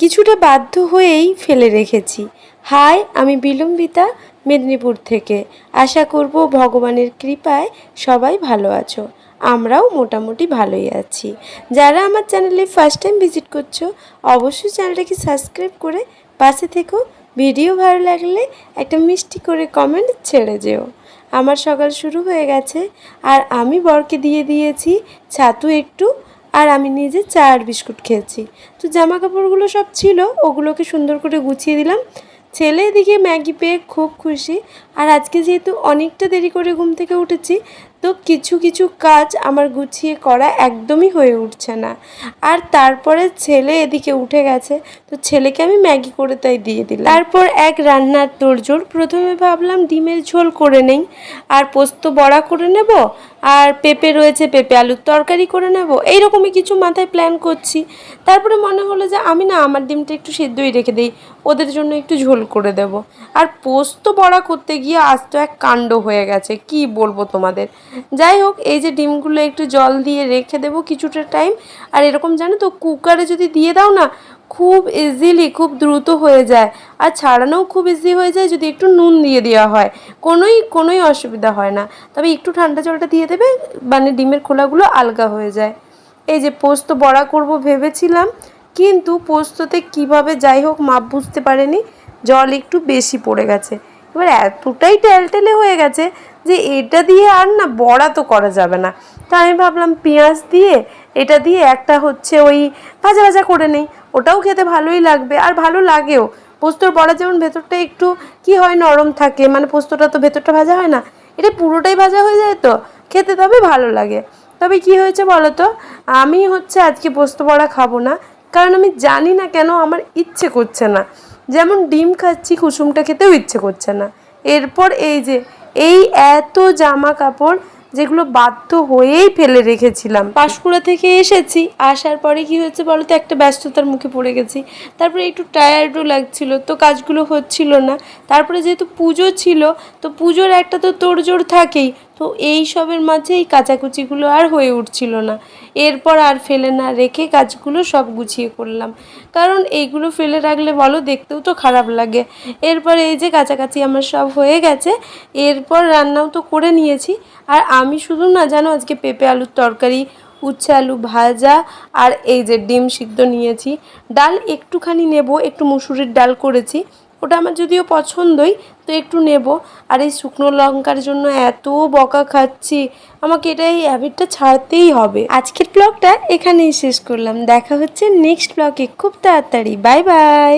কিছুটা বাধ্য হয়েই ফেলে রেখেছি। হাই, আমি বিলম্বিতা মেদিনীপুর থেকে। আশা করব ভগবানের কৃপায় সবাই ভালো আছো। আমরাও মোটামুটি ভালোই আছি। যারা আমার চ্যানেলে ফার্স্ট টাইম ভিজিট করছ, অবশ্যই চ্যানেলটাকে সাবস্ক্রাইব করে পাশে থেকো। ভিডিও ভালো লাগলে একটা মিষ্টি করে কমেন্ট ছেড়ে যেও। আমার সকাল শুরু হয়ে গেছে, আর আমি বরকে দিয়ে দিয়েছি ছাতু একটু আর আমি নিজে চা আর বিস্কুট খেয়েছি। তো জামা কাপড়গুলো সব ছিল, ওগুলোকে সুন্দর করে গুছিয়ে দিলাম। ছেলে এদিকে ম্যাগি পেয়ে খুব খুশি। আর আজকে যেহেতু অনেকটা দেরি করে ঘুম থেকে উঠেছি তো কিছু কিছু কাজ আমার গুছিয়ে করা একদমই হয়ে উঠছে না। আর তারপরে ছেলে এদিকে উঠে গেছে, তো ছেলেকে আমি ম্যাগি করে তাই দিয়ে দিলাম। তারপর এক রান্নার তোড়জোড়, প্রথমে ভাবলাম ডিমের ঝোল করে নেই, আর পোস্ত বড়া করে নেব, আর পেঁপে রয়েছে পেঁপে আলুর তরকারি করে নেব, এইরকমই কিছু মাথায় প্ল্যান করছি। তারপরে মনে হলো যে আমি না আমার ডিমটা একটু সেদ্ধই রেখে দিই, ওদের জন্য একটু ঝোল করে দেব। আর পোস্ত বড়া করতে গিয়ে আজ তো এক কাণ্ড হয়ে গেছে, কি বলব তোমাদের? যাই হোক, এই যে ডিমগুলো একটু জল দিয়ে রেখে দেবো কিছুটা টাইম আর এরকম জানো তো কুকারে যদি দিয়ে দাও না, খুব ইজিলি খুব দ্রুত হয়ে যায়। আর ছাড়ানোও খুব ইজি হয়ে যায় যদি একটু নুন দিয়ে দেওয়া হয়। কোনোই কোনোই অসুবিধা হয় না। তবে একটু ঠান্ডা জলটা দিয়ে দেবে মানে ডিমের খোলাগুলো আলগা হয়ে যায়। এই যে পোস্ত বড়া করব ভেবেছিলাম, কিন্তু পোস্ততে কীভাবে যাই হোক, মাপ বুঝতে পারেনি। জল একটু বেশি পড়ে গেছে। এবার এতটাই টেলটেলে হয়ে গেছে যে এটা দিয়ে আর না বড়া তো করা যাবে না। তা আমি ভাবলাম পেঁয়াজ দিয়ে, এটা দিয়ে একটা হচ্ছে ওই ভাজা ভাজা করে নেই। ওটাও খেতে ভালোই লাগবে আর ভালো লাগেও। পোস্তর বড়া যেমন ভেতরটা একটু কি হয় নরম থাকে মানে পোস্তটা তো ভেতরটা ভাজা হয় না, এটা পুরোটাই ভাজা হয়ে যায় তো, খেতে তবে ভালো লাগে। তবে কি হয়েছে বলো তো? আমি হচ্ছে আজকে পোস্ত বড়া খাব না, কারণ আমি জানি না কেন আমার ইচ্ছে করছে না। যেমন ডিম খাচ্ছি, কুসুমটা খেতেও ইচ্ছে করছে না। এরপর এই যে, এই এত জামা কাপড় যেগুলো বাধ্য হয়েই ফেলে রেখেছিলাম। পাঁশকুড়া থেকে এসেছি, আসার পরে কি হয়েছে বলো তো একটা ব্যস্ততার মুখে পড়ে গেছি। তারপরে একটু টায়ার্ডও লাগছিল, তো কাজগুলো হচ্ছিল না। তারপরে যেহেতু পুজো ছিল, তো পুজোর একটা তো তোড়জোড় থাকেই, তো এই সবের মাঝে এই কাচাকুচিগুলো আর হয়ে উঠছিল না। এরপর আর ফেলে না রেখে কাজগুলো সব গুছিয়ে করলাম। কারণ এইগুলো ফেলে রাখলে বলো, দেখতেও তো খারাপ লাগে। এরপর এই যে কাছাকাছি আমার সব হয়ে গেছে, এরপর রান্নাও তো করে নিয়েছি। আর আমি শুধু না, জানো আজকে পেঁপে আলুর তরকারি, উচ্ছে আলু ভাজা আর এই যে ডিম সিদ্ধ নিয়েছি। ডাল একটুখানি নেব, একটু মুসুরির ডাল করেছি। ওটা আমার যদিও পছন্দই, তো একটু নেব। আর এই শুকনো লঙ্কার জন্য এত বকা খাচ্ছি, আমাকে এটা এই হ্যাবিটটা ছাড়তেই হবে। আজকের ব্লগটা এখানেই শেষ করলাম। দেখা হচ্ছে নেক্সট ব্লগে খুব তাড়াতাড়ি। Bye bye.